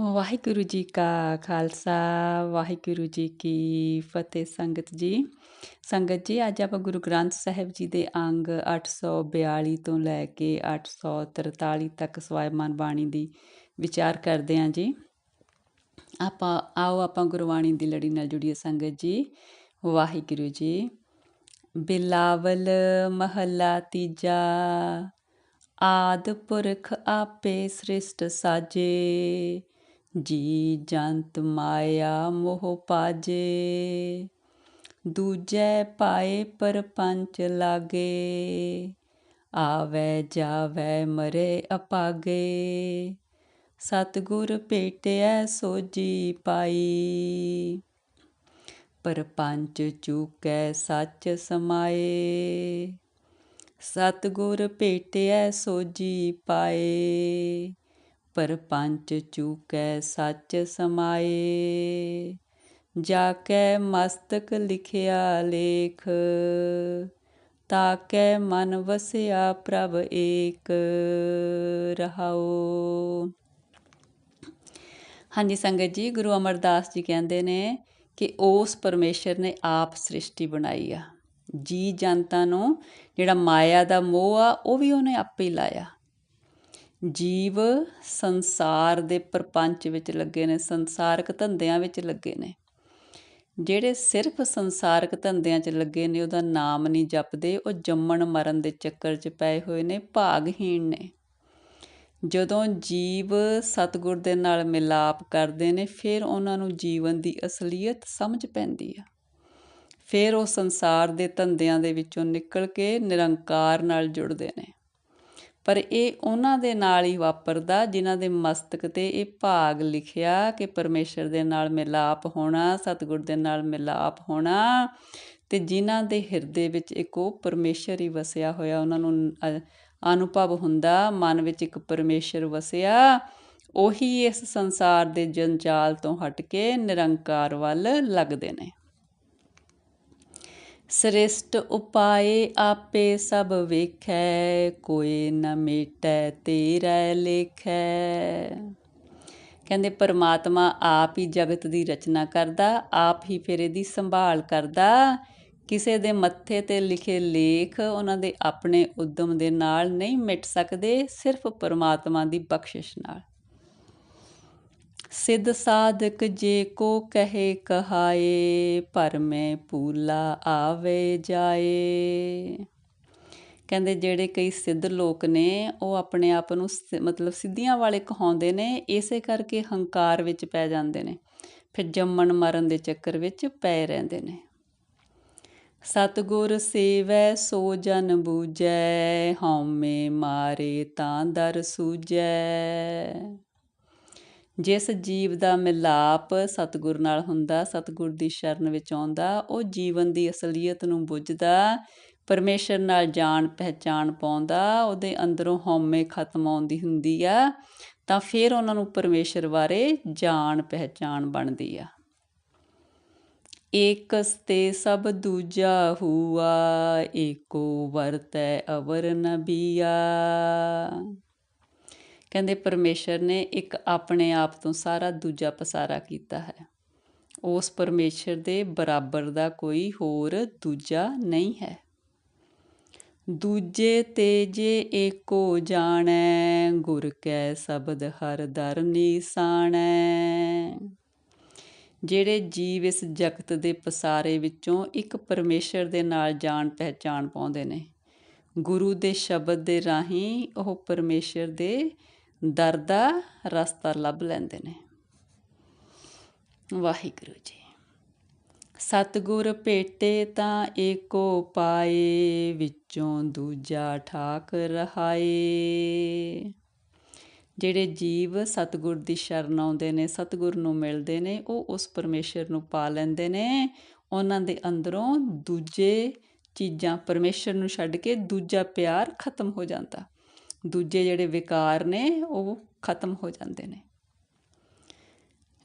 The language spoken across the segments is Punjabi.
ਵਾਹਿਗੁਰੂ ਜੀ ਕਾ ਖਾਲਸਾ, ਵਾਹਿਗੁਰੂ ਜੀ ਕੀ ਫਤਿਹ ਸੰਗਤ ਜੀ। ਸੰਗਤ ਜੀ, ਅੱਜ ਆਪਾਂ ਗੁਰੂ ਗ੍ਰੰਥ ਸਾਹਿਬ ਜੀ ਦੇ ਅੰਗ 842 ਤੋਂ ਲੈ ਕੇ 843 ਤੱਕ ਸਵਾਇਮਾਨ ਬਾਣੀ ਦੀ ਵਿਚਾਰ ਕਰਦੇ ਹਾਂ ਜੀ। ਆਪਾਂ, ਆਓ ਆਪਾਂ ਗੁਰਬਾਣੀ ਦੀ ਲੜੀ ਨਾਲ ਜੁੜੀਏ ਸੰਗਤ ਜੀ। ਵਾਹਿਗੁਰੂ ਜੀ, ਬਿਲਾਵਲ ਮਹੱਲਾ ਤੀਜਾ, ਆਦ ਪੁਰਖ ਆਪੇ ਸ੍ਰਿਸ਼ਟ ਸਾਜੇ। ਜੀ ਜੰਤ ਮਾਇਆ ਮੋਹ ਪਾਜੇ, ਦੂਜੈ ਪਾਏ ਪਰਪੰਚ ਲਾਗੇ, ਆਵੇ ਜਾਵੇ ਮਰੇ ਅਪਾਗੇ। ਸਤਗੁਰ ਭੇਟਿਐ ਸੋਜੀ ਪਾਈ, ਪਰਪੰਚ ਚੂਕੈ ਸੱਚ ਸਮਾਏ। ਸਤਗੁਰ ਭੇਟਿਐ ਸੋਜੀ ਪਾਏ ਪਰਪੰਚ ਚੂਕੈ ਸੱਚ ਸਮਾਏ। ਜਾ ਕੈ ਮਸਤਕ ਲਿਖਿਆ ਲੇਖ। ਤਾਕੈ ਮਨ ਵਸਿਆ ਪ੍ਰਭ ਏਕ। ਰਹਾਓ ਹਾਂਜੀ, ਸੰਗਤ ਜੀ, ਗੁਰੂ ਅਮਰਦਾਸ ਜੀ ਕਹਿੰਦੇ ਨੇ ਕਿ ਉਸ ਪਰਮੇਸ਼ਰ ਨੇ ਆਪ ਸ੍ਰਿਸ਼ਟੀ ਬਣਾਈ ਆ। ਜੀ ਜਨਤਾ ਨੂੰ ਜਿਹੜਾ ਮਾਇਆ ਦਾ ਮੋਹ ਆ, ਉਹ ਵੀ ਉਹਨੇ ਆਪੇ ਹੀ ਲਾਇਆ। ਜੀਵ ਸੰਸਾਰ ਦੇ ਪ੍ਰਪੰਚ ਵਿੱਚ ਲੱਗੇ ਨੇ, ਸੰਸਾਰਕ ਧੰਦਿਆਂ ਵਿੱਚ ਲੱਗੇ ਨੇ। ਜਿਹੜੇ ਸਿਰਫ ਸੰਸਾਰਕ ਧੰਦਿਆਂ 'ਚ ਲੱਗੇ ਨੇ, ਉਹਦਾ ਨਾਮ ਨਹੀਂ ਜਪਦੇ, ਉਹ ਜੰਮਣ ਮਰਨ ਦੇ ਚੱਕਰ 'ਚ ਪਏ ਹੋਏ ਨੇ, ਭਾਗਹੀਣ ਨੇ। ਜਦੋਂ ਜੀਵ ਸਤਗੁਰ ਦੇ ਨਾਲ ਮਿਲਾਪ ਕਰਦੇ ਨੇ, ਫਿਰ ਉਹਨਾਂ ਨੂੰ ਜੀਵਨ ਦੀ ਅਸਲੀਅਤ ਸਮਝ ਪੈਂਦੀ ਆ। ਫਿਰ ਉਹ ਸੰਸਾਰ ਦੇ ਧੰਦਿਆਂ ਦੇ ਵਿੱਚੋਂ ਨਿਕਲ ਕੇ ਨਿਰੰਕਾਰ ਨਾਲ ਜੁੜਦੇ ਨੇ। ਪਰ ਇਹ ਉਹਨਾਂ ਦੇ ਨਾਲ ਹੀ ਵਾਪਰਦਾ ਜਿਨ੍ਹਾਂ ਦੇ ਮਸਤਕ ਤੇ ਇਹ ਭਾਗ ਲਿਖਿਆ ਕਿ ਪਰਮੇਸ਼ਰ ਦੇ ਨਾਲ ਮਿਲਾਪ ਹੋਣਾ, ਸਤਿਗੁਰ ਦੇ ਨਾਲ ਮਿਲਾਪ ਹੋਣਾ ਤੇ ਜਿਨ੍ਹਾਂ ਦੇ ਹਿਰਦੇ ਵਿੱਚ ਇੱਕ ਉਹ ਪਰਮੇਸ਼ਰ ਹੀ ਵਸਿਆ ਹੋਇਆ, ਉਹਨਾਂ ਨੂੰ ਅਨੁਭਵ ਹੁੰਦਾ, ਮਨ ਵਿੱਚ ਇੱਕ ਪਰਮੇਸ਼ਰ ਵਸਿਆ, ਉਹੀ ਇਸ ਸੰਸਾਰ ਦੇ ਜੰਜਾਲ ਤੋਂ ਹਟ ਕੇ ਨਿਰੰਕਾਰ ਵੱਲ ਲੱਗਦੇ ਨੇ। ਸ੍ਰਿਸ਼ਟ ਉਪਾਏ ਆਪੇ ਸਭ ਵੇਖੈ, ਕੋਈ ਨ ਮੇਟੈ, ਤੇਰਾ ਲੇਖੈ। ਕਹਿੰਦੇ, ਪਰਮਾਤਮਾ ਆਪ ਹੀ ਜਗਤ ਦੀ ਰਚਨਾ ਕਰਦਾ, ਆਪ ਹੀ ਫਿਰ ਇਹਦੀ ਸੰਭਾਲ ਕਰਦਾ। ਕਿਸੇ ਦੇ ਮੱਥੇ ਤੇ ਲਿਖੇ ਲੇਖ ਉਹਨਾਂ ਦੇ ਆਪਣੇ ਉਦਮ ਦੇ ਨਾਲ ਨਹੀਂ ਮਿਟ ਸਕਦੇ, ਸਿਰਫ ਪਰਮਾਤਮਾ ਦੀ ਬਖਸ਼ਿਸ਼ ਨਾਲ। ਸਿੱਧ ਸਾਧਕ ਜੇ ਕੋ ਕਹੇ ਕਹਾਏ ਪਰਮੇ ਪੂਲਾ ਆਵੇ ਜਾਏ। ਕਹਿੰਦੇ ਜਿਹੜੇ ਕਈ ਸਿੱਧ ਲੋਕ ਨੇ, ਉਹ ਆਪਣੇ ਆਪ ਨੂੰ ਮਤਲਬ ਸਿੱਧੀਆਂ ਵਾਲੇ ਕਹਾਉਂਦੇ ਨੇ, ਇਸੇ ਕਰਕੇ ਹੰਕਾਰ ਵਿੱਚ ਪੈ ਜਾਂਦੇ ਨੇ। ਫਿਰ ਜੰਮਣ ਮਰਨ ਦੇ ਚੱਕਰ ਵਿੱਚ ਪੈ ਰਹਿੰਦੇ ਨੇ। ਸਤਗੁਰ ਸੇਵੈ, ਸੋ ਜਨ ਬੂਜੈ ਹਉਮੈ ਮਾਰੇ ਤਾਂ ਦਰ ਸੂਜੈ ਜਿਸ ਜੀਵ ਦਾ ਮਿਲਾਪ ਸਤਿਗੁਰ ਨਾਲ ਹੁੰਦਾ, ਸਤਿਗੁਰ ਦੀ ਸ਼ਰਨ ਵਿੱਚ ਆਉਂਦਾ, ਉਹ ਜੀਵਨ ਦੀ ਅਸਲੀਅਤ ਨੂੰ ਬੁੱਝਦਾ, ਪਰਮੇਸ਼ਰ ਨਾਲ ਜਾਣ ਪਹਿਚਾਣ ਪਾਉਂਦਾ, ਉਹਦੇ ਅੰਦਰੋਂ ਹਉਮੈ ਖਤਮ ਆਉਂਦੀ ਹੁੰਦੀ ਆ, ਤਾਂ ਫਿਰ ਉਹਨਾਂ ਨੂੰ ਪਰਮੇਸ਼ਰ ਬਾਰੇ ਜਾਣ ਪਹਿਚਾਣ ਬਣਦੀ ਆ। ਏਕਸ ਤੇ ਸਭ ਦੂਜਾ ਹੁਆ, ਏਕੋ ਵਰਤੈ ਅਵਰ ਨਬੀਆ ਕਹਿੰਦੇ ਪਰਮੇਸ਼ਰ ਨੇ ਇੱਕ ਆਪਣੇ ਆਪ ਤੋਂ ਸਾਰਾ ਦੂਜਾ ਪਸਾਰਾ ਕੀਤਾ ਹੈ। ਉਸ ਪਰਮੇਸ਼ਰ ਦੇ ਬਰਾਬਰ ਦਾ ਕੋਈ ਹੋਰ ਦੂਜਾ ਨਹੀਂ ਹੈ। ਦੂਜੇ ਤੇ ਜੇ ਏਕੋ ਜਾਣੈ, ਗੁਰ ਕੈ ਸ਼ਬਦ ਹਰ ਦਰ ਨੀਸਾਣੈ। ਜਿਹੜੇ ਜੀਵ ਇਸ ਜਗਤ ਦੇ ਪਸਾਰੇ ਵਿੱਚੋਂ ਇੱਕ ਪਰਮੇਸ਼ਰ ਦੇ ਨਾਲ ਜਾਣ ਪਹਿਚਾਨ ਪਾਉਂਦੇ ਨੇ, ਗੁਰੂ ਦੇ ਸ਼ਬਦ ਦੇ ਰਾਹੀਂ ਉਹ ਪਰਮੇਸ਼ਰ ਦੇ ਦਰ ਦਾ ਰਸਤਾ ਲੱਭ ਲੈਂਦੇ ਨੇ। ਵਾਹਿਗੁਰੂ ਜੀ। ਸਤਗੁਰ ਭੇਟੇ ਤਾਂ ਏਕੋ ਪਾਏ, ਵਿੱਚੋਂ ਦੂਜਾ ਠਾਕ ਰਹਾਏ। ਜਿਹੜੇ ਜੀਵ ਸਤਗੁਰ ਦੀ ਸ਼ਰਨ ਆਉਂਦੇ ਨੇ, ਸਤਗੁਰ ਨੂੰ ਮਿਲਦੇ ਨੇ, ਉਹ ਉਸ ਪਰਮੇਸ਼ਰ ਨੂੰ ਪਾ ਲੈਂਦੇ ਨੇ। ਉਹਨਾਂ ਦੇ ਅੰਦਰੋਂ ਦੂਜੇ ਚੀਜ਼ਾਂ ਪਰਮੇਸ਼ਰ ਨੂੰ ਛੱਡ ਕੇ ਦੂਜਾ ਪਿਆਰ ਖਤਮ ਹੋ ਜਾਂਦਾ। ਦੂਜੇ ਜਿਹੜੇ ਵਿਕਾਰ ਨੇ, ਉਹ ਖਤਮ ਹੋ ਜਾਂਦੇ ਨੇ।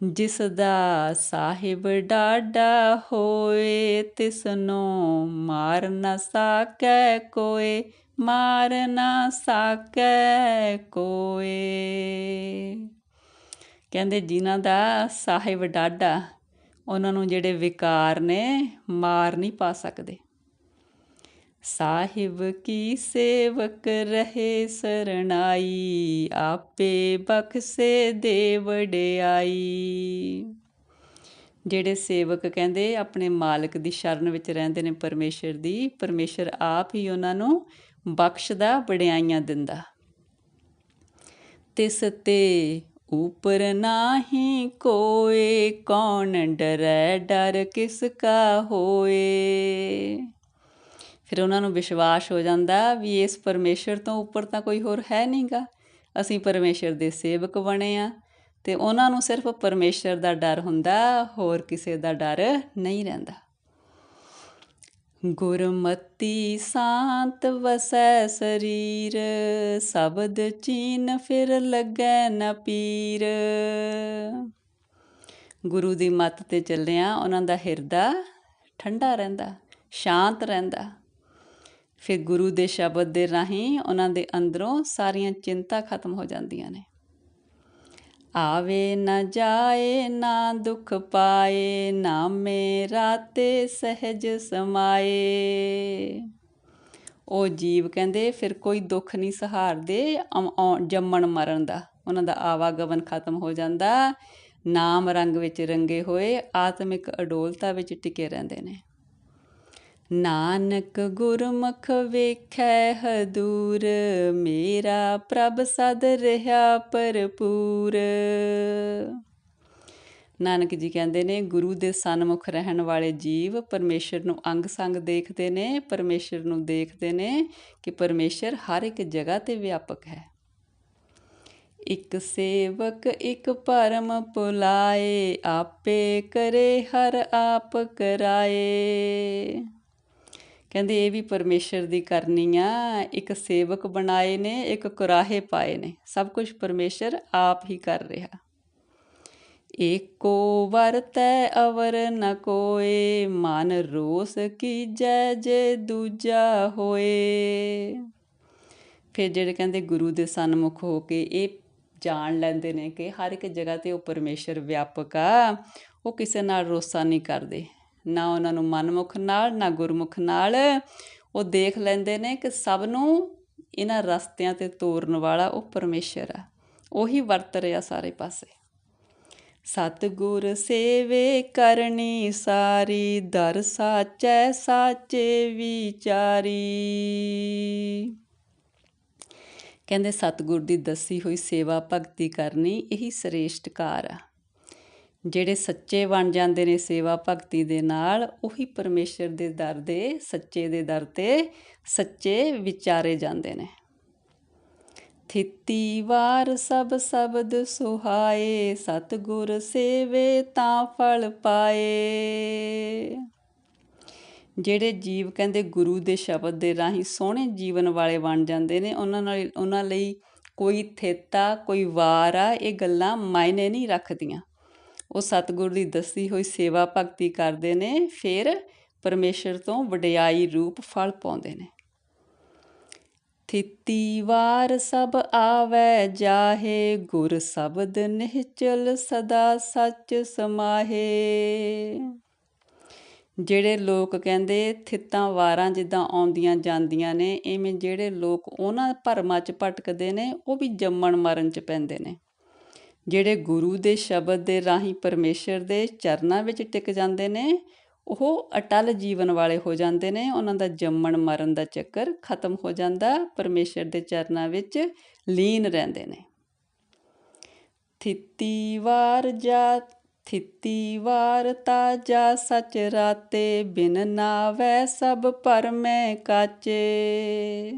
ਜਿਸ ਦਾ ਸਾਹਿਬ ਡਾਡਾ ਹੋਏ, ਤਿਸ ਨੂੰ ਮਾਰ ਨਾ ਸਕੈ ਕੋਏ, ਮਾਰ ਨਾ ਸਕੈ ਕੋਏ। ਕਹਿੰਦੇ ਜਿਨ੍ਹਾਂ ਦਾ ਸਾਹਿਬ ਡਾਢਾ, ਉਹਨਾਂ ਨੂੰ ਜਿਹੜੇ ਵਿਕਾਰ ਨੇ, ਮਾਰ ਨਹੀਂ ਪਾ ਸਕਦੇ। ਸਾਹਿਬ ਕੀ ਸੇਵਕ ਰਹੇ ਸਰਣਾਈ? ਆਪੇ ਬਖਸ਼ੇ ਦੇ ਵਡਿਆਈ ਜਿਹੜੇ ਸੇਵਕ ਕਹਿੰਦੇ ਆਪਣੇ ਮਾਲਕ ਦੀ ਸ਼ਰਨ ਵਿੱਚ ਰਹਿੰਦੇ ਨੇ ਪਰਮੇਸ਼ਰ ਦੀ, ਪਰਮੇਸ਼ਰ ਆਪ ਹੀ ਉਹਨਾਂ ਨੂੰ ਬਖਸ਼ਦਾ, ਵਡਿਆਈਆਂ ਦਿੰਦਾ। ਤਿਸ ਤੇ ਉਪਰ ਨਾਹੀ ਕੋਏ, ਕੌਣ ਡਰੈ ਡਰ ਕਿਸ ਕਾ ਹੋਏ? ਫਿਰ ਉਹਨਾਂ ਨੂੰ ਵਿਸ਼ਵਾਸ ਹੋ ਜਾਂਦਾ ਵੀ ਇਸ ਪਰਮੇਸ਼ਰ ਤੋਂ ਉੱਪਰ ਤਾਂ ਕੋਈ ਹੋਰ ਹੈ ਨਹੀਂਗਾ। ਅਸੀਂ ਪਰਮੇਸ਼ਰ ਦੇ ਸੇਵਕ ਬਣੇ ਆ ਤੇ ਉਹਨਾਂ ਨੂੰ ਸਿਰਫ ਪਰਮੇਸ਼ਰ ਦਾ ਡਰ ਹੁੰਦਾ, ਹੋਰ ਕਿਸੇ ਦਾ ਡਰ ਨਹੀਂ ਰਹਿੰਦਾ। ਗੁਰਮਤੀ ਸ਼ਾਂਤ ਵਸੈ ਸਰੀਰ, ਸ਼ਬਦ ਚੀਨ ਫਿਰ ਲੱਗੈ ਨ ਪੀਰ। ਗੁਰੂ ਦੀ ਮੱਤ ਤੇ ਚੱਲਿਆ ਉਹਨਾਂ ਦਾ ਹਿਰਦਾ ਠੰਡਾ ਰਹਿੰਦਾ, ਸ਼ਾਂਤ ਰਹਿੰਦਾ। ਫਿਰ ਗੁਰੂ ਦੇ ਸ਼ਬਦ ਦੇ ਰਾਹੀਂ ਉਹਨਾਂ ਦੇ ਅੰਦਰੋਂ ਸਾਰੀਆਂ ਚਿੰਤਾ ਖਤਮ ਹੋ ਜਾਂਦੀਆਂ ਨੇ। ਆਵੇ ਨਾ ਜਾਏ, ਨਾ ਦੁੱਖ ਪਾਏ ਨਾਮੇ ਰਾਤੇ ਸਹਿਜ ਸਮਾਏ। ਉਹ ਜੀਵ ਕਹਿੰਦੇ, ਫਿਰ ਕੋਈ ਦੁੱਖ ਨਹੀਂ ਸਹਾਰਦੇ ਜੰਮਣ, ਮਰਨ ਦਾ। ਉਹਨਾਂ ਦਾ ਆਵਾਗਮਨ ਖਤਮ ਹੋ ਜਾਂਦਾ। ਨਾਮ ਰੰਗ ਵਿੱਚ ਰੰਗੇ ਹੋਏ, ਆਤਮਿਕ ਅਡੋਲਤਾ ਵਿੱਚ ਟਿਕੇ ਰਹਿੰਦੇ ਨੇ। ਨਾਨਕ ਗੁਰਮੁਖ ਵੇਖੈ ਹਦੂਰ, ਮੇਰਾ ਪ੍ਰਭ ਸਦ ਰਹਾ ਭਰਪੂਰ। ਨਾਨਕ ਜੀ ਕਹਿੰਦੇ ਨੇ, ਗੁਰੂ ਦੇ ਸਨਮੁਖ ਰਹਿਣ ਵਾਲੇ ਜੀਵ ਪਰਮੇਸ਼ਰ ਨੂੰ ਅੰਗ ਸੰਗ ਦੇਖਦੇ ਨੇ, ਪਰਮੇਸ਼ਰ ਨੂੰ ਦੇਖਦੇ ਨੇ ਕਿ ਪਰਮੇਸ਼ਰ ਹਰ ਇੱਕ ਜਗ੍ਹਾ ਤੇ ਵਿਆਪਕ ਹੈ। ਇੱਕ ਸੇਵਕ ਇੱਕ ਪਰਮ ਪੁਲਾਏ, ਆਪੇ ਕਰੇ ਹਰ ਆਪ ਕਰਾਏ। ਕਹਿੰਦੇ ਇਹ ਵੀ ਪਰਮੇਸ਼ਰ ਦੀ ਕਰਨੀ ਆ, ਇੱਕ ਸੇਵਕ ਬਣਾਏ ਨੇ, ਇੱਕ ਕੁਰਾਹੇ ਪਾਏ ਨੇ। ਸਭ ਕੁਝ ਪਰਮੇਸ਼ਰ ਆਪ ਹੀ ਕਰ ਰਿਹਾ। ਏਕੋ ਵਰਤੈ ਅਵਰ ਨ ਕੋਏ, ਮਨ ਰੋਸ ਕੀਜੈ ਜੇ ਦੂਜਾ ਹੋਏ। ਫਿਰ ਜਿਹੜੇ ਕਹਿੰਦੇ ਗੁਰੂ ਦੇ ਸਨਮੁਖ ਹੋ ਕੇ ਇਹ ਜਾਣ ਲੈਂਦੇ ਨੇ ਕਿ ਹਰ ਇੱਕ ਜਗ੍ਹਾ ਤੇ ਉਹ ਪਰਮੇਸ਼ਰ ਵਿਆਪਕ ਆ, ਉਹ ਕਿਸੇ ਨਾਲ ਰੋਸਾ ਨਹੀਂ ਕਰਦੇ। ਨਾ ਉਹਨਾਂ ਨੂੰ ਮਨਮੁਖ ਨਾਲ, ਨਾ ਗੁਰਮੁਖ ਨਾਲ। ਉਹ ਦੇਖ ਲੈਂਦੇ ਨੇ ਕਿ ਸਭ ਨੂੰ ਇਹਨਾਂ ਰਸਤਿਆਂ ਤੇ ਤੋਰਨ ਵਾਲਾ ਉਹ ਪਰਮੇਸ਼ਰ ਆ। ਉਹੀ ਵਰਤ ਰਿਹਾ ਸਾਰੇ ਪਾਸੇ। ਸਤਗੁਰ ਸੇਵੇ ਕਰਨੀ ਸਾਰੀ, ਦਰ ਸਾਚੈ, ਸਾਚੇ ਵਿਚਾਰੀ। ਕਹਿੰਦੇ ਸਤਗੁਰ ਦੀ ਦੱਸੀ ਹੋਈ ਸੇਵਾ ਭਗਤੀ ਕਰਨੀ ਇਹੀ ਸ੍ਰੇਸ਼ਟ ਕਾਰ ਆ। ਜਿਹੜੇ ਸੱਚੇ ਬਣ ਜਾਂਦੇ ਨੇ ਸੇਵਾ ਭਗਤੀ ਦੇ ਨਾਲ, ਉਹੀ ਪਰਮੇਸ਼ਰ ਦੇ ਦਰ ਦੇ, ਸੱਚੇ ਦੇ ਦਰ ਤੇ ਸੱਚੇ ਵਿਚਾਰੇ ਜਾਂਦੇ ਨੇ। ਥਿੱਤੀ ਵਾਰ ਸਭ ਸ਼ਬਦ ਸੁਹਾਏ, ਸਤਗੁਰ ਸੇਵੇ ਤਾਂ ਫਲ ਪਾਏ। ਜਿਹੜੇ ਜੀਵ ਕਹਿੰਦੇ ਗੁਰੂ ਦੇ ਸ਼ਬਦ ਦੇ ਰਾਹੀਂ ਸੋਹਣੇ ਜੀਵਨ ਵਾਲੇ ਬਣ ਜਾਂਦੇ ਨੇ, ਉਹਨਾਂ ਨਾਲ, ਉਹਨਾਂ ਲਈ ਕੋਈ ਥੇਤਾ, ਕੋਈ ਵਾਰ ਆ, ਇਹ ਗੱਲਾਂ ਮਾਇਨੇ ਨਹੀਂ ਰੱਖਦੀਆਂ। ਉਹ ਸਤਿਗੁਰ ਦੀ ਦੱਸੀ ਹੋਈ ਸੇਵਾ ਭਗਤੀ ਕਰਦੇ ਨੇ, ਫਿਰ ਪਰਮੇਸ਼ਰ ਤੋਂ ਵਡਿਆਈ ਰੂਪ ਫਲ ਪਾਉਂਦੇ ਨੇ। ਥਿੱਤੀ ਵਾਰ ਸਭ ਆਵੇ, ਜਾਹੇ ਗੁਰ ਸ਼ਬਦ ਨਿਹਚਲ ਸਦਾ ਸੱਚ ਸਮਾਹੇ। ਜਿਹੜੇ ਲੋਕ ਕਹਿੰਦੇ ਥਿੱਤਾਂ ਵਾਰਾਂ ਜਿੱਦਾਂ ਆਉਂਦੀਆਂ ਜਾਂਦੀਆਂ ਨੇ ਐਵੇਂ ਜਿਹੜੇ ਲੋਕ ਉਹਨਾਂ ਭਰਮਾਂ 'ਚ ਭਟਕਦੇ ਨੇ, ਉਹ ਵੀ ਜੰਮਣ ਮਰਨ 'ਚ ਪੈਂਦੇ ਨੇ। ਜਿਹੜੇ ਗੁਰੂ ਦੇ ਸ਼ਬਦ ਦੇ ਰਾਹੀਂ ਪਰਮੇਸ਼ਰ ਦੇ ਚਰਨਾਂ ਵਿੱਚ ਟਿਕ ਜਾਂਦੇ ਨੇ, ਉਹ ਅਟਲ ਜੀਵਨ ਵਾਲੇ ਹੋ ਜਾਂਦੇ ਨੇ। ਉਹਨਾਂ ਦਾ ਜੰਮਣ ਮਰਨ ਦਾ ਚੱਕਰ ਖਤਮ ਹੋ ਜਾਂਦਾ। ਪਰਮੇਸ਼ਰ ਦੇ ਚਰਨਾਂ ਵਿੱਚ ਲੀਨ ਰਹਿੰਦੇ ਨੇ। ਥਿੱਤੀ ਵਾਰ ਜਾ, ਥਿੱਤੀ ਵਾਰ ਤਾ ਜਾ ਸਚ ਰਾਤੇ, ਬਿਨ ਨਾਵੈ ਸਭ ਪਰਮੈ ਕਾਚੇ।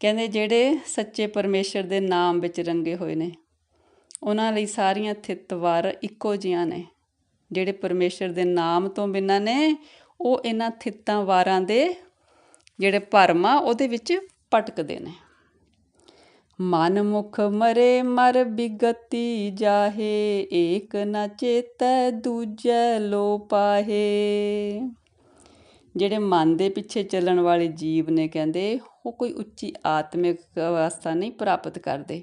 ਕਹਿੰਦੇ ਜਿਹੜੇ ਸੱਚੇ ਪਰਮੇਸ਼ਰ ਦੇ ਨਾਮ ਵਿੱਚ ਰੰਗੇ ਹੋਏ ਨੇ। ਉਹਨਾਂ ਲਈ ਸਾਰੀਆਂ ਥਿੱਤਵਾਰ ਇੱਕੋ ਜੀਆਂ ਨੇ, ਜਿਹੜੇ ਪਰਮੇਸ਼ਰ ਦੇ ਨਾਮ ਤੋਂ ਬਿਨਾਂ ਨੇ, ਉਹ ਇਹਨਾਂ ਥਿੱਤਾਂ ਵਾਰਾਂ ਦੇ ਜਿਹੜੇ ਭਰਮ ਆ, ਉਹਦੇ ਵਿੱਚ ਪਟਕਦੇ ਨੇ। ਮਨ ਮੁਖ ਮਰੇ, ਮਰ ਬਿਗਤੀ ਜਾਹੇ, ਏਕ ਨਾ ਚੇਤੈ ਦੂਜੈ ਲੋ ਪਾਹੇ। ਜਿਹੜੇ ਮਨ ਦੇ ਪਿੱਛੇ ਚੱਲਣ ਵਾਲੇ ਜੀਵ ਨੇ ਕਹਿੰਦੇ, ਉਹ ਕੋਈ ਉੱਚੀ ਆਤਮਿਕ ਅਵਸਥਾ ਨਹੀਂ ਪ੍ਰਾਪਤ ਕਰਦੇ।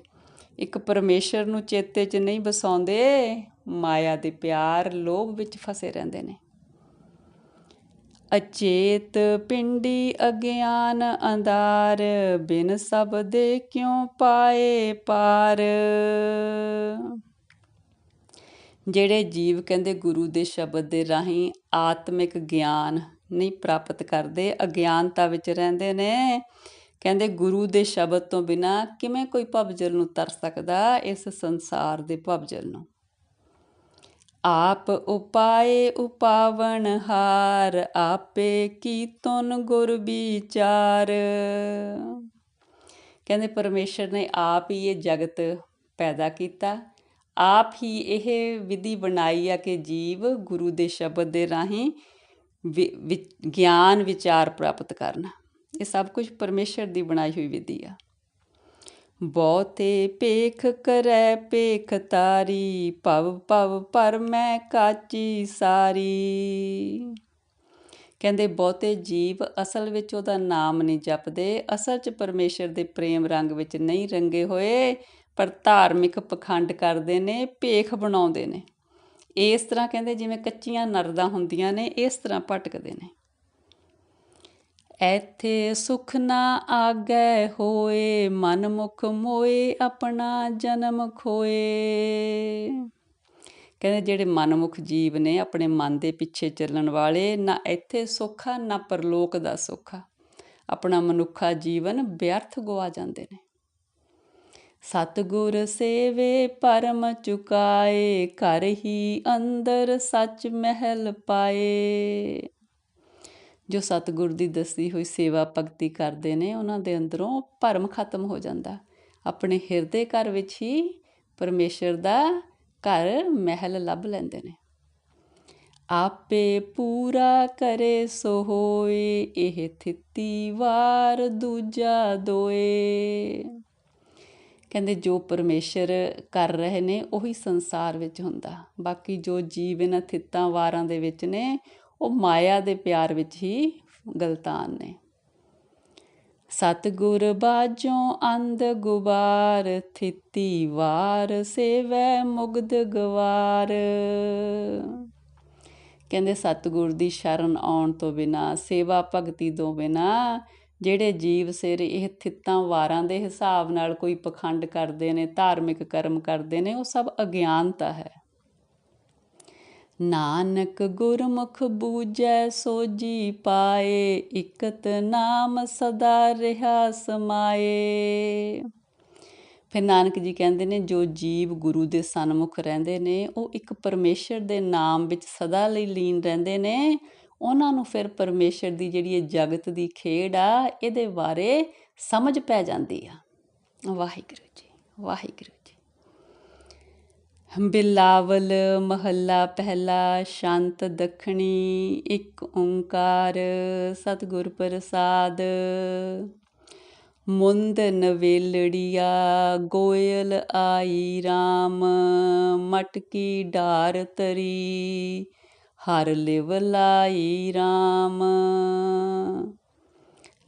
ਇੱਕ ਪਰਮੇਸ਼ਰ ਨੂੰ ਚੇਤੇ 'ਚ ਨਹੀਂ ਵਸਾਉਂਦੇ, ਮਾਇਆ ਦੇ ਪਿਆਰ ਲੋਭ ਵਿੱਚ ਫਸੇ ਰਹਿੰਦੇ ਨੇ। ਅਚੇਤ ਪਿੰਡੀ ਅਗਿਆਨ ਅੰਧਾਰ, ਬਿਨ ਸਭ ਦੇ ਕਿਉ ਪਾਏ ਪਾਰ? ਜਿਹੜੇ ਜੀਵ ਕਹਿੰਦੇ ਗੁਰੂ ਦੇ ਸ਼ਬਦ ਦੇ ਰਾਹੀਂ ਆਤਮਿਕ ਗਿਆਨ ਨਹੀਂ ਪ੍ਰਾਪਤ ਕਰਦੇ, ਅਗਿਆਨਤਾ ਵਿੱਚ ਰਹਿੰਦੇ ਨੇ ਕਹਿੰਦੇ ਗੁਰੂ ਦੇ ਸ਼ਬਦ ਤੋਂ ਬਿਨਾ ਕਿਵੇਂ ਕੋਈ ਭਵਜਲ ਨੂੰ ਤਰ ਸਕਦਾ ਇਸ ਸੰਸਾਰ ਦੇ ਭਵਜਲ ਨੂੰ? ਆਪ ਉਪਾਏ ਉਪਾਵਨ ਹਾਰ, ਆਪੇ ਕੀਤਨ ਗੁਰ ਵਿਚਾਰ? ਕਹਿੰਦੇ ਪਰਮੇਸ਼ਰ ਨੇ ਆਪ ਹੀ ਇਹ ਜਗਤ ਪੈਦਾ ਕੀਤਾ। ਆਪ ਹੀ ਇਹ ਵਿਧੀ ਬਣਾਈ ਆ ਕਿ ਜੀਵ ਗੁਰੂ ਦੇ ਸ਼ਬਦ ਦੇ ਰਾਹੀਂ ਗਿਆਨ ਵਿਚਾਰ ਪ੍ਰਾਪਤ ਕਰਨਾ। ਇਹ ਸਭ ਕੁਝ ਪਰਮੇਸ਼ਰ ਦੀ ਬਣਾਈ ਹੋਈ ਵਿਧੀ ਆ। ਬਹੁਤੇ ਪੇਖ ਕਰੈ ਪੇਖ ਤਾਰੀ ਭਵ ਭਵ ਪਰ ਮੈਂ ਕਾਚੀ ਸਾਰੀ। ਕਹਿੰਦੇ ਬਹੁਤੇ ਜੀਵ ਅਸਲ ਵਿੱਚ ਉਹਦਾ ਨਾਮ ਨਹੀਂ ਜਪਦੇ, ਅਸਲ 'ਚ ਪਰਮੇਸ਼ਰ ਦੇ ਪ੍ਰੇਮ ਰੰਗ ਵਿੱਚ ਨਹੀਂ ਰੰਗੇ ਹੋਏ, ਪਰ ਧਾਰਮਿਕ ਪਖੰਡ ਕਰਦੇ ਨੇ, ਭੇਖ ਬਣਾਉਂਦੇ ਨੇ। ਇਸ ਤਰ੍ਹਾਂ ਕਹਿੰਦੇ ਜਿਵੇਂ ਕੱਚੀਆਂ ਨਰਦਾਂ ਹੁੰਦੀਆਂ ਨੇ, ਇਸ ਤਰ੍ਹਾਂ ਭਟਕਦੇ ਨੇ। ਐਥੇ ਸੁਖ ਨਾ ਆਗੈ ਹੋਏ ਮਨ ਮੁਖ ਮੋਏ ਆਪਣਾ ਜਨਮ ਖੋਏ। ਕਹਿੰਦੇ ਜਿਹੜੇ ਮਨਮੁਖ ਜੀਵ ਨੇ ਆਪਣੇ ਮਨ ਦੇ ਪਿੱਛੇ ਚੱਲਣ ਵਾਲੇ, ਨਾ ਇੱਥੇ ਸੁੱਖ, ਨਾ ਪਰਲੋਕ ਦਾ ਸੁੱਖ। ਆਪਣਾ ਮਨੁੱਖਾ ਜੀਵਨ ਵਿਅਰਥ ਗਵਾ ਜਾਂਦੇ ਨੇ। ਸਤਗੁਰ ਸੇਵੇ ਪਰਮ ਚੁਕਾਏ, ਘਰ ਹੀ ਅੰਦਰ ਸੱਚ ਮਹਿਲ ਪਾਏ। ਜੋ ਸਤਿਗੁਰ ਦੀ ਦੱਸੀ ਹੋਈ ਸੇਵਾ ਭਗਤੀ ਕਰਦੇ ਨੇ, ਉਹਨਾਂ ਦੇ ਅੰਦਰੋਂ ਭਰਮ ਖਤਮ ਹੋ ਜਾਂਦਾ। ਆਪਣੇ ਹਿਰਦੇ ਘਰ ਵਿੱਚ ਹੀ ਪਰਮੇਸ਼ਰ ਦਾ ਘਰ ਮਹਿਲ ਲੱਭ ਲੈਂਦੇ ਨੇ। ਆਪੇ ਪੂਰਾ ਕਰੇ ਸੋ ਹੋਏ, ਇਹ ਥਿੱਤੀ ਵਾਰ ਦੂਜਾ ਦੋਏ। ਕਹਿੰਦੇ ਜੋ ਪਰਮੇਸ਼ਰ ਕਰ ਰਹੇ ਨੇ, ਉਹੀ ਸੰਸਾਰ ਵਿੱਚ ਹੁੰਦਾ। ਬਾਕੀ ਜੋ ਜੀਵ ਇਹਨਾਂ ਥਿੱਤਾਂ ਵਾਰਾਂ ਦੇ ਵਿੱਚ ਨੇ ਉਹ ਮਾਇਆ ਦੇ ਪਿਆਰ ਵਿੱਚ ਹੀ ਗਲਤਾਨ ਨੇ। ਸਤਗੁਰ ਬਾਜੋਂ ਅੰਧ ਗੁਬਾਰ, ਥਿੱਤੀ ਵਾਰ ਸੇਵੈ ਮੁਗਦ ਗਵਾਰ। ਕਹਿੰਦੇ ਸਤਗੁਰ ਦੀ ਸ਼ਰਨ ਆਉਣ ਤੋਂ ਬਿਨਾ, ਸੇਵਾ ਭਗਤੀ ਤੋਂ ਬਿਨਾ, ਜਿਹੜੇ ਜੀਵ ਸਿਰ ਇਹ ਥਿੱਤਾਂ ਵਾਰਾਂ ਦੇ ਹਿਸਾਬ ਨਾਲ ਕੋਈ ਪਖੰਡ ਕਰਦੇ ਨੇ, ਧਾਰਮਿਕ ਕਰਮ ਕਰਦੇ ਨੇ, ਉਹ ਸਭ ਅਗਿਆਨਤਾ ਹੈ। ਨਾਨਕ ਗੁਰਮੁਖ ਬੂਝੈ ਸੋਜੀ ਪਾਏ, ਇਕਤ ਨਾਮ ਸਦਾ ਰਹਾ ਸਮਾਏ। ਫਿਰ ਨਾਨਕ ਜੀ ਕਹਿੰਦੇ ਨੇ, ਜੋ ਜੀਵ ਗੁਰੂ ਦੇ ਸਨਮੁਖ ਰਹਿੰਦੇ ਨੇ, ਉਹ ਇੱਕ ਪਰਮੇਸ਼ਰ ਦੇ ਨਾਮ ਵਿੱਚ ਸਦਾ ਲਈ ਲੀਨ ਰਹਿੰਦੇ ਨੇ। ਉਹਨਾਂ ਨੂੰ ਫਿਰ ਪਰਮੇਸ਼ਰ ਦੀ ਜਿਹੜੀ ਇਹ ਜਗਤ ਦੀ ਖੇਡ ਆ, ਇਹਦੇ ਬਾਰੇ ਸਮਝ ਪੈ ਜਾਂਦੀ ਆ। ਵਾਹਿਗੁਰੂ ਜੀ ਵਾਹਿਗੁਰੂ ਜੀ। ਬਿਲਾਵਲ, ਮਹੱਲਾ ਪਹਿਲਾ, ਸ਼ਾਂਤ ਦਖਣੀ, ਇੱਕ ਓੰਕਾਰ, ਸਤਿਗੁਰ ਪ੍ਰਸਾਦ। ਮੁੰਦ ਨਵੇਲੜੀਆ, ਗੋਇਲ ਆਈ RAM ਮਟਕੀ ਢਾਰ ਤਰੀ, ਹਰ ਲਿਵ ਲਾਈ RAM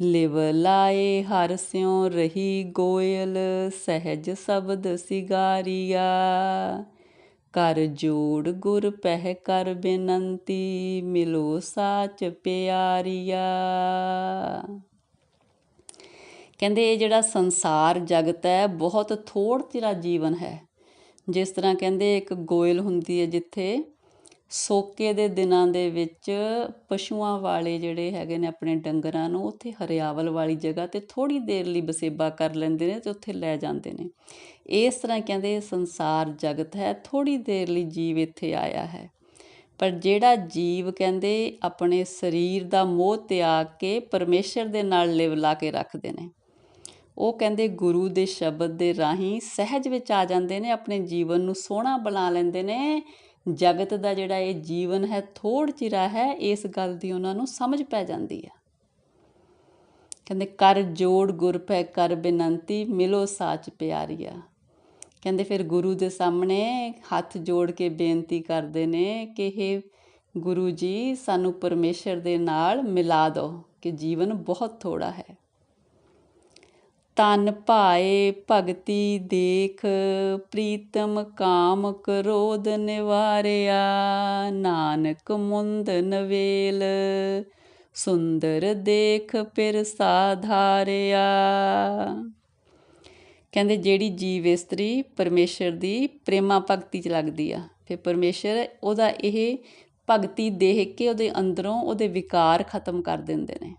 ਲਿਵ ਲਾਏ ਹਰ ਸਿਉ ਰਹੀ ਗੋਇਲ, ਸਹਿਜ ਸ਼ਬਦ ਸਿਗਾਰੀਆ। ਕਰ ਜੋੜ ਗੁਰ ਪਹਿ ਕਰ ਬੇਨੰਤੀ, ਮਿਲੋ ਸਾਚ ਪਿਆਰੀਆ। ਕਹਿੰਦੇ ਇਹ ਜਿਹੜਾ ਸੰਸਾਰ ਜਗਤ ਹੈ, ਬਹੁਤ ਥੋੜ ਤੇਰਾ ਜੀਵਨ ਹੈ। ਜਿਸ ਤਰ੍ਹਾਂ ਕਹਿੰਦੇ ਇੱਕ ਗੋਇਲ ਹੁੰਦੀ ਹੈ ਜਿੱਥੇ ਸੋਕੇ ਦੇ ਦਿਨਾਂ ਦੇ ਵਿੱਚ ਪਸ਼ੂਆਂ ਵਾਲੇ ਜਿਹੜੇ ਹੈਗੇ ਨੇ ਆਪਣੇ ਡੰਗਰਾਂ ਨੂੰ ਉੱਥੇ ਹਰਿਆਵਲ ਵਾਲੀ ਜਗ੍ਹਾ ਤੇ ਥੋੜ੍ਹੀ ਦੇਰ ਲਈ ਬਸੇਬਾ ਕਰ ਲੈਂਦੇ ਨੇ ਅਤੇ ਉੱਥੇ ਲੈ ਜਾਂਦੇ ਨੇ। ਇਸ ਤਰ੍ਹਾਂ ਕਹਿੰਦੇ ਸੰਸਾਰ ਜਗਤ ਹੈ, ਥੋੜ੍ਹੀ ਦੇਰ ਲਈ ਜੀਵ ਇੱਥੇ ਆਇਆ ਹੈ। ਪਰ ਜਿਹੜਾ ਜੀਵ ਕਹਿੰਦੇ ਆਪਣੇ ਸਰੀਰ ਦਾ ਮੋਹ ਤਿਆਗ ਕੇ ਪਰਮੇਸ਼ਰ ਦੇ ਨਾਲ ਲਿਵ ਲਾ ਕੇ ਰੱਖਦੇ ਨੇ, ਉਹ ਕਹਿੰਦੇ ਗੁਰੂ ਦੇ ਸ਼ਬਦ ਦੇ ਰਾਹੀਂ ਸਹਿਜ ਵਿੱਚ ਆ ਜਾਂਦੇ ਨੇ, ਆਪਣੇ ਜੀਵਨ ਨੂੰ ਸੋਹਣਾ ਬਣਾ ਲੈਂਦੇ ਨੇ ਜਗਤ ਦਾ ਜਿਹੜਾ ਇਹ ਜੀਵਨ ਹੈ ਥੋੜ ਚਿਰਾ ਹੈ, ਇਸ ਗੱਲ ਦੀ ਉਹਨਾਂ ਨੂੰ ਸਮਝ ਪੈ ਜਾਂਦੀ ਹੈ। ਕਹਿੰਦੇ, ਕਰ ਜੋੜ ਗੁਰ ਪੈ ਕਰ ਬੇਨੰਤੀ, ਮਿਲੋ ਸਾਚ ਪਿਆਰੀਆ। ਕਹਿੰਦੇ, ਫਿਰ ਗੁਰੂ ਦੇ ਸਾਹਮਣੇ ਹੱਥ ਜੋੜ ਕੇ ਬੇਨਤੀ ਕਰਦੇ ਨੇ ਕਿ ਇਹ ਗੁਰੂ ਜੀ, ਸਾਨੂੰ ਪਰਮੇਸ਼ਰ ਦੇ ਨਾਲ ਮਿਲਾ ਦਿਓ ਕਿ ਜੀਵਨ ਬਹੁਤ ਥੋੜਾ ਹੈ। ਤਨ ਭਾਏ ਭਗਤੀ ਦੇਖ, ਪ੍ਰੀਤਮ ਕਾਮ ਕ੍ਰੋਧ ਨਿਵਾਰਿਆ। ਨਾਨਕ ਮੁੰਦ ਨਵੇਲ, ਸੁੰਦਰ ਦੇਖ ਫਿਰ ਸਾਧਾਰਿਆ। ਕਹਿੰਦੇ ਜਿਹੜੀ ਜੀਵ ਇਸਤਰੀ ਪਰਮੇਸ਼ਰ ਦੀ ਪ੍ਰੇਮਾ ਭਗਤੀ ਚ ਲੱਗਦੀ ਆ। ਫਿਰ ਪਰਮੇਸ਼ਰ ਉਹਦਾ ਇਹ ਭਗਤੀ ਦੇਖ ਕੇ ਉਹਦੇ ਅੰਦਰੋਂ ਉਹਦੇ ਵਿਕਾਰ ਖਤਮ ਕਰ ਦਿੰਦੇ ਨੇ।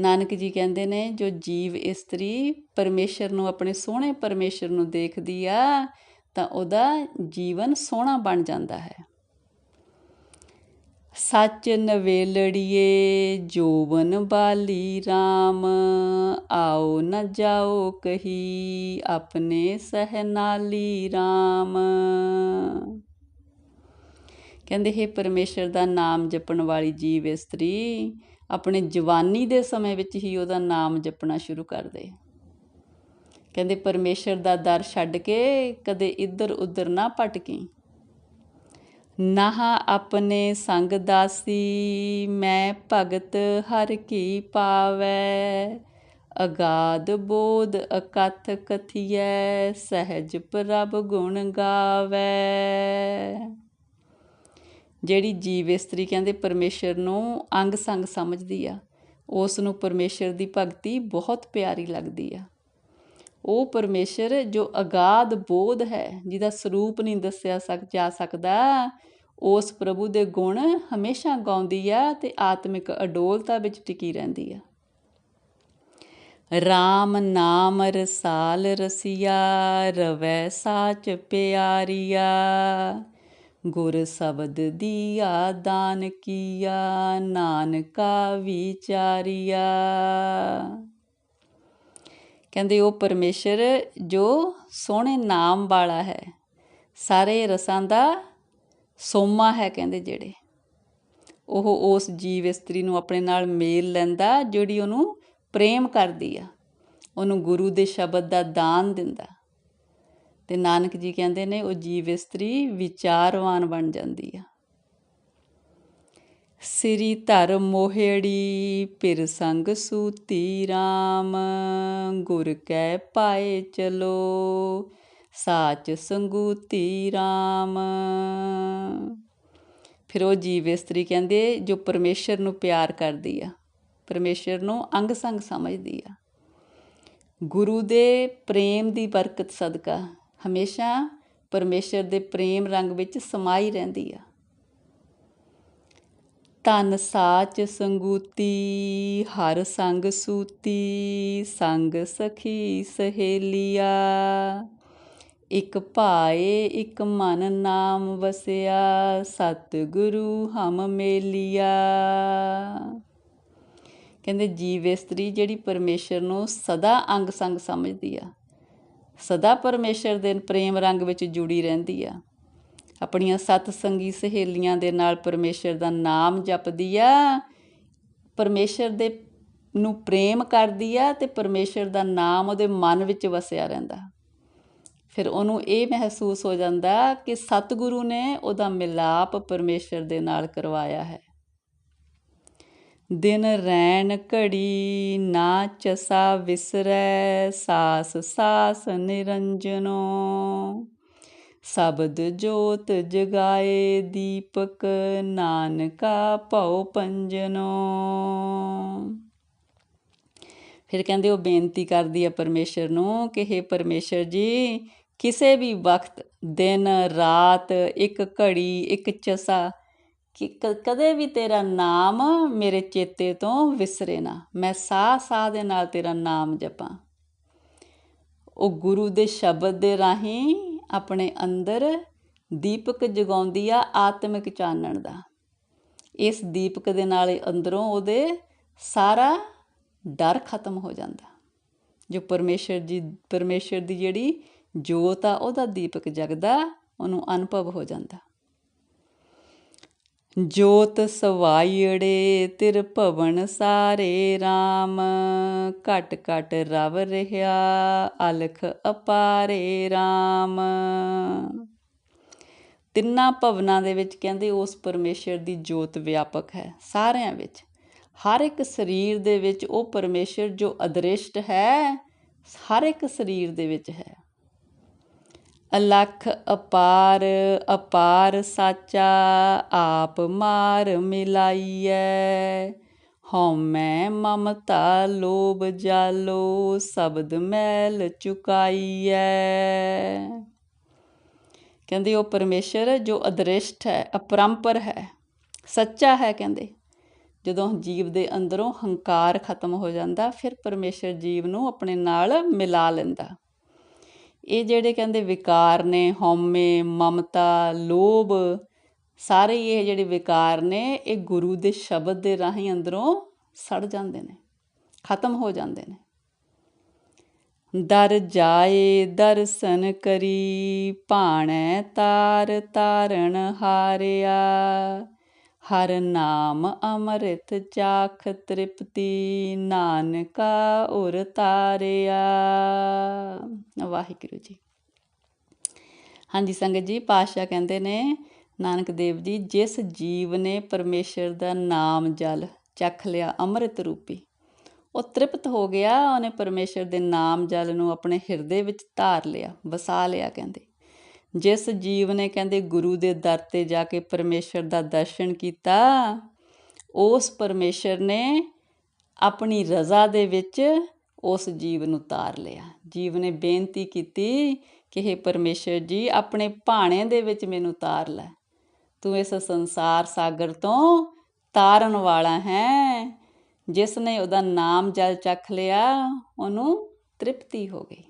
ਨਾਨਕ ਜੀ ਕਹਿੰਦੇ ਨੇ, ਜੋ ਜੀਵ ਇਸਤਰੀ ਪਰਮੇਸ਼ਰ ਨੂੰ, ਆਪਣੇ ਸੋਹਣੇ ਪਰਮੇਸ਼ਰ ਨੂੰ ਦੇਖਦੀ ਆ, ਤਾਂ ਉਹਦਾ ਜੀਵਨ ਸੋਹਣਾ ਬਣ ਜਾਂਦਾ ਹੈ। ਸੱਚ ਨਵੇਲੜੀਏ ਜੋਵਨ ਬਾਲੀ RAM ਆਓ ਨ ਜਾਓ ਕਹੀ ਆਪਣੇ ਸਹਨਾਲੀ RAM ਕਹਿੰਦੇ, ਹੈ ਪਰਮੇਸ਼ਰ ਦਾ ਨਾਮ ਜਪਣ ਵਾਲੀ ਜੀਵ ਇਸਤਰੀ ਆਪਣੇ ਜਵਾਨੀ ਦੇ ਸਮੇਂ ਵਿੱਚ ਹੀ ਉਹਦਾ ਨਾਮ ਜਪਣਾ ਸ਼ੁਰੂ ਕਰਦੇ ਕਹਿੰਦੇ, ਪਰਮੇਸ਼ਰ ਦਾ ਦਰ ਛੱਡ ਕੇ ਕਦੇ ਇੱਧਰ ਉੱਧਰ ਨਾ ਭਟਕੀ ਨਾਹ ਆਪਣੇ ਸੰਗ ਦਾਸੀ, ਮੈਂ ਭਗਤ ਹਰ ਕੀ ਪਾਵੈ। ਅਗਾਦ ਬੋਧ ਅਕਥ ਕਥੀਐ, ਸਹਿਜ ਪ੍ਰਭ ਗੁਣ ਗਾਵੈ। ਜਿਹੜੀ ਜੀਵ ਇਸਤਰੀ ਕਹਿੰਦੇ ਪਰਮੇਸ਼ਰ ਨੂੰ ਅੰਗ ਸੰਗ ਸਮਝਦੀ ਆ, ਉਸ ਨੂੰ ਪਰਮੇਸ਼ਰ ਦੀ ਭਗਤੀ ਬਹੁਤ ਪਿਆਰੀ ਲੱਗਦੀ ਆ। ਉਹ ਪਰਮੇਸ਼ਰ ਜੋ ਅਗਾਧ ਬੋਧ ਹੈ, ਜਿਹਦਾ ਸਰੂਪ ਨਹੀਂ ਦੱਸਿਆ ਸਕ, ਜਾ ਸਕਦਾ, ਉਸ ਪ੍ਰਭੂ ਦੇ ਗੁਣ ਹਮੇਸ਼ਾ ਗਾਉਂਦੀ ਆ ਤੇ ਆਤਮਿਕ ਅਡੋਲਤਾ ਵਿੱਚ ਟਿਕੀ ਰਹਿੰਦੀ ਆ। RAM ਨਾਮ ਰਸਾਲ ਰਸੀਆ, ਰਵੈ ਸਾਚ ਪਿਆਰੀਆ। ਗੁਰ ਸ਼ਬਦ ਦੀਆ, ਦਾਨ ਕੀਆ, ਨਾਨਕਾ ਵਿਚਾਰੀਆ। ਕਹਿੰਦੇ ਉਹ ਪਰਮੇਸ਼ਰ ਜੋ ਸੋਹਣੇ ਨਾਮ ਵਾਲਾ ਹੈ, ਸਾਰੇ ਰਸਾਂ ਦਾ ਸੋਮਾ ਹੈ ਕਹਿੰਦੇ ਜਿਹੜੇ। ਉਹ ਉਸ ਜੀਵ ਇਸਤਰੀ ਨੂੰ ਆਪਣੇ ਨਾਲ ਮੇਲ ਲੈਂਦਾ, ਜਿਹੜੀ ਉਹਨੂੰ ਪ੍ਰੇਮ ਕਰਦੀ ਆ। ਉਹਨੂੰ ਗੁਰੂ ਦੇ ਸ਼ਬਦ ਦਾ ਦਾਨ ਦਿੰਦਾ। ਤੇ ਨਾਨਕ ਜੀ ਕਹਿੰਦੇ ਨੇ, ਉਹ ਜੀਵ ਇਸਤਰੀ ਵਿਚਾਰਵਾਨ ਬਣ ਜਾਂਦੀ ਆ। ਸ੍ਰੀ ਧਰ ਮੋਹੜੀ, ਪਿਰ ਸੰਗ ਸੂਤੀ RAM ਗੁਰ ਕੈ ਪਾਏ ਚਲੋ, ਸਾਚ ਸੰਗੂਤੀ RAM ਫਿਰ ਉਹ ਜੀਵ ਇਸਤਰੀ ਕਹਿੰਦੇ, ਜੋ ਪਰਮੇਸ਼ਰ ਨੂੰ ਪਿਆਰ ਕਰਦੀ ਆ, ਪਰਮੇਸ਼ਰ ਨੂੰ ਅੰਗ ਸੰਗ ਸਮਝਦੀ ਆ। ਗੁਰੂ ਦੇ ਪ੍ਰੇਮ ਦੀ ਬਰਕਤ ਸਦਕਾ ਹਮੇਸ਼ਾ ਪਰਮੇਸ਼ਰ ਦੇ ਪ੍ਰੇਮ ਰੰਗ ਵਿੱਚ ਸਮਾਈ ਰਹਿੰਦੀ ਆ। ਤਨ ਸਾਚ ਸੰਗੂਤੀ, ਹਰ ਸੰਗ ਸੂਤੀ, ਸੰਗ ਸਖੀ ਸਹੇਲੀਆ। ਇਕ ਭਾਏ ਇਕ ਮਨ ਨਾਮ ਵਸਿਆ ਸਤ ਗੁਰੂ ਹਮ ਮੇਲੀਆ। ਕਹਿੰਦੇ ਜੀਵ ਇਸਤਰੀ ਜਿਹੜੀ ਪਰਮੇਸ਼ਰ ਨੂੰ ਸਦਾ ਅੰਗ ਸੰਗ ਸਮਝਦੀ ਆ। ਸਦਾ ਪਰਮੇਸ਼ਰ ਦੇ ਪ੍ਰੇਮ ਰੰਗ ਵਿੱਚ ਜੁੜੀ ਰਹਿੰਦੀ ਆ। ਆਪਣੀਆਂ ਸਤ ਸੰਗੀ ਸਹੇਲੀਆਂ ਦੇ ਨਾਲ ਪਰਮੇਸ਼ਰ ਦਾ ਨਾਮ ਜਪਦੀ ਆ। ਪਰਮੇਸ਼ਰ ਦੇ ਨੂੰ ਪ੍ਰੇਮ ਕਰਦੀ ਆ ਤੇ ਪਰਮੇਸ਼ਰ ਦਾ ਨਾਮ ਉਹਦੇ ਮਨ ਵਿੱਚ ਵਸਿਆ ਰਹਿੰਦਾ। ਫਿਰ ਉਹਨੂੰ ਇਹ ਮਹਿਸੂਸ ਹੋ ਜਾਂਦਾ ਕਿ ਸਤਿਗੁਰੂ ਨੇ ਉਹਦਾ ਮਿਲਾਪ ਪਰਮੇਸ਼ਰ ਦੇ ਨਾਲ ਕਰਵਾਇਆ ਹੈ। ਦਿਨ ਰੈਣ ਘੜੀ ਨਾ ਚਸਾ ਵਿਸਰੈ, ਸਾਸ ਸਾਸ ਨਿਰੰਜਨੋ। ਸ਼ਬਦ ਜੋਤ ਜਗਾਏ ਦੀਪਕ, ਨਾਨਕਾ ਭਉ ਪੰਜਨੋ। ਫਿਰ ਕਹਿੰਦੇ ਉਹ ਬੇਨਤੀ ਕਰਦੀ ਆ ਪਰਮੇਸ਼ਰ ਨੂੰ ਕਿ हे ਪਰਮੇਸ਼ਰ ਜੀ, ਕਿਸੇ ਵੀ ਵਕਤ, ਦਿਨ, ਰਾਤ, ਇੱਕ ਘੜੀ, ਇੱਕ ਚਸਾ ਕਿ ਕਦੇ ਵੀ ਤੇਰਾ ਨਾਮ ਮੇਰੇ ਚੇਤੇ ਤੋਂ ਵਿਸਰੇ ਨਾ। ਮੈਂ ਸਾਹ ਸਾਹ ਦੇ ਨਾਲ ਤੇਰਾ ਨਾਮ ਜਪਾਂ। ਉਹ ਗੁਰੂ ਦੇ ਸ਼ਬਦ ਦੇ ਰਾਹੀਂ ਆਪਣੇ ਅੰਦਰ ਦੀਪਕ ਜਗਾਉਂਦੀ ਆ ਆਤਮਿਕ ਚਾਨਣ ਦਾ। ਇਸ ਦੀਪਕ ਦੇ ਨਾਲ ਅੰਦਰੋਂ ਉਹਦੇ ਸਾਰਾ ਡਰ ਖਤਮ ਹੋ ਜਾਂਦਾ। ਜੋ ਪਰਮੇਸ਼ਰ ਜੀ, ਪਰਮੇਸ਼ਰ ਦੀ ਜਿਹੜੀ ਜੋਤ ਆ, ਉਹਦਾ ਦੀਪਕ ਜਗਦਾ, ਉਹਨੂੰ ਅਨੁਭਵ ਹੋ ਜਾਂਦਾ। ਜੋਤ ਸਵਾਈੜੇ ਤਿਰ ਭਵਨ ਸਾਰੇ RAM ਘਟ ਘਟ ਰਵ ਰਹਾ, ਅਲਖ ਅਪਾਰੇ RAM ਤਿੰਨਾਂ ਭਵਨਾਂ ਦੇ ਵਿੱਚ ਕਹਿੰਦੇ ਉਸ ਪਰਮੇਸ਼ਰ ਦੀ ਜੋਤ ਵਿਆਪਕ ਹੈ, ਸਾਰਿਆਂ ਵਿੱਚ। ਹਰ ਇੱਕ ਸਰੀਰ ਦੇ ਵਿੱਚ ਉਹ ਪਰਮੇਸ਼ਰ ਜੋ ਅਦ੍ਰਿਸ਼ਟ ਹੈ, ਹਰ ਇੱਕ ਸਰੀਰ ਦੇ ਵਿੱਚ ਹੈ। ਅਲਖ ਅਪਾਰ ਅਪਾਰ ਸਾਚਾ ਆਪ ਮਾਰ ਮਿਲਾਈਐ। ਹਉਮੈ ਮਮਤਾ ਲੋਭ ਜਾਲੋ, ਸ਼ਬਦ ਮੈਲ ਚੁਕਾਈਐ। ਕਹਿੰਦੇ ਉਹ ਪਰਮੇਸ਼ਰ ਜੋ ਅਦ੍ਰਿਸ਼ਟ ਹੈ, ਅਪਰੰਪਰ ਹੈ, ਸੱਚਾ ਹੈ ਕਹਿੰਦੇ। ਜਦੋਂ ਜੀਵ ਦੇ ਅੰਦਰੋਂ ਹੰਕਾਰ ਖਤਮ ਹੋ ਜਾਂਦਾ, ਫਿਰ ਪਰਮੇਸ਼ਰ ਜੀਵ ਨੂੰ ਆਪਣੇ ਨਾਲ ਮਿਲਾ ਲੈਂਦਾ। ਇਹ ਜਿਹੜੇ ਕਹਿੰਦੇ ਵਿਕਾਰ ਨੇ, ਹਉਮੈ, ਮਮਤਾ, ਲੋਭ, ਸਾਰੇ ਇਹ ਜਿਹੜੇ ਵਿਕਾਰ ਨੇ, ਇਹ ਗੁਰੂ ਦੇ ਸ਼ਬਦ ਦੇ ਰਾਹੀਂ ਅੰਦਰੋਂ ਸੜ ਜਾਂਦੇ ਨੇ, ਖਤਮ ਹੋ ਜਾਂਦੇ ਨੇ। ਦਰ ਜਾਏ, ਦਰਸ਼ਨ ਕਰੀ, ਭਾਣੈ ਤਾਰ ਤਾਰਨ ਹਾਰਿਆ। ਹਰ ਨਾਮ ਅੰਮ੍ਰਿਤ ਚਾਖ ਤ੍ਰਿਪਤੀ, ਨਾਨਕਾ ਉਰ ਤਾਰਿਆ। ਵਾਹਿਗੁਰੂ ਜੀ। ਹਾਂਜੀ ਸੰਗਤ ਜੀ ਪਾਸ਼ਾ ਕਹਿੰਦੇ ਨੇ, ਨਾਨਕ ਦੇਵ ਜੀ, ਜਿਸ ਜੀਵ ਨੇ ਪਰਮੇਸ਼ਰ ਦਾ ਨਾਮ ਜਲ ਚੱਖ ਲਿਆ ਅੰਮ੍ਰਿਤ ਰੂਪੀ, ਉਹ ਤ੍ਰਿਪਤ ਹੋ ਗਿਆ, ਉਹਨੇ ਪਰਮੇਸ਼ਰ ਦੇ ਨਾਮ ਜਲ ਨੂੰ ਆਪਣੇ ਹਿਰਦੇ ਵਿੱਚ ਧਾਰ ਲਿਆ, ਵਸਾ ਲਿਆ ਕਹਿੰਦੇ। ਜਿਸ ਜੀਵ ਨੇ ਕਹਿੰਦੇ ਗੁਰੂ ਦੇ ਦਰ ਤੇ ਜਾ ਕੇ ਪਰਮੇਸ਼ਰ ਦਾ ਦਰਸ਼ਨ ਕੀਤਾ, ਉਸ ਪਰਮੇਸ਼ਰ ਨੇ ਆਪਣੀ ਰਜ਼ਾ ਦੇ ਵਿੱਚ ਉਸ ਜੀਵ ਨੂੰ ਤਾਰ ਲਿਆ। ਜੀਵ ਨੇ ਬੇਨਤੀ ਕੀਤੀ ਕਿ हे ਪਰਮੇਸ਼ਰ ਜੀ, ਆਪਣੇ ਭਾਣੇ ਦੇ ਵਿੱਚ ਮੈਨੂੰ ਤਾਰ ਲੈ। ਤੂੰ ਇਸ ਸੰਸਾਰ ਸਾਗਰ ਤੋਂ ਤਾਰਨ ਵਾਲਾ ਹੈ। ਜਿਸ ਨੇ ਉਹਦਾ ਨਾਮ ਜਲ ਚੱਖ ਲਿਆ, ਉਹਨੂੰ ਤ੍ਰਿਪਤੀ ਹੋ ਗਈ।